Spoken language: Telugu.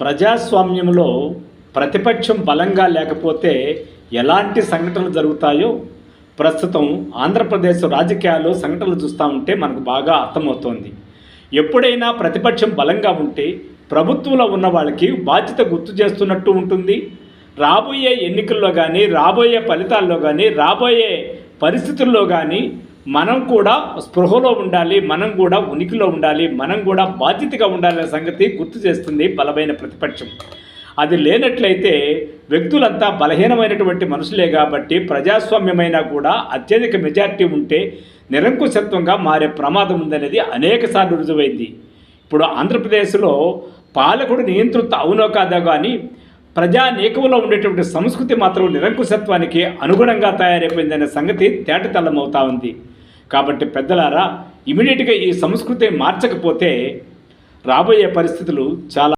ప్రజాస్వామ్యంలో ప్రతిపక్షం బలంగా లేకపోతే ఎలాంటి సంఘటనలు జరుగుతాయో ప్రస్తుతం ఆంధ్రప్రదేశ్ రాజకీయాల్లో సంఘటనలు చూస్తూ ఉంటే మనకు బాగా అర్థమవుతోంది. ఎప్పుడైనా ప్రతిపక్షం బలంగా ఉంటే ప్రభుత్వంలో ఉన్న వాళ్ళకి బాధ్యత గుర్తు చేస్తున్నట్టు ఉంటుంది. రాబోయే ఎన్నికల్లో కానీ రాబోయే ఫలితాల్లో కానీ రాబోయే పరిస్థితుల్లో కానీ మనం కూడా స్పృహలో ఉండాలి మనం కూడా ఉనికిలో ఉండాలి మనం కూడా బాధ్యతగా ఉండాలనే సంగతి గుర్తు చేస్తుంది బలమైన ప్రతిపక్షం. అది లేనట్లయితే వ్యక్తులంతా బలహీనమైనటువంటి మనుషులే కాబట్టి ప్రజాస్వామ్యమైనా కూడా అత్యధిక మెజార్టీ ఉంటే నిరంకుశత్వంగా మారే ప్రమాదం ఉందనేది అనేకసార్లు రుజువైంది. ఇప్పుడు ఆంధ్రప్రదేశ్లో పాలకుడు నియంతృత్వ అవునో కాదో కానీ ప్రజానీకంలో ఉండేటువంటి సంస్కృతి మాత్రం నిరంకుశత్వానికి అనుగుణంగా తయారైపోయిందనే సంగతి తేటతెల్లమవుతా ఉంది. కాబట్టి పెద్దలారా ఇమీడియట్గా ఈ సంస్కృతి మార్చకపోతే రాబోయే పరిస్థితులు చాలా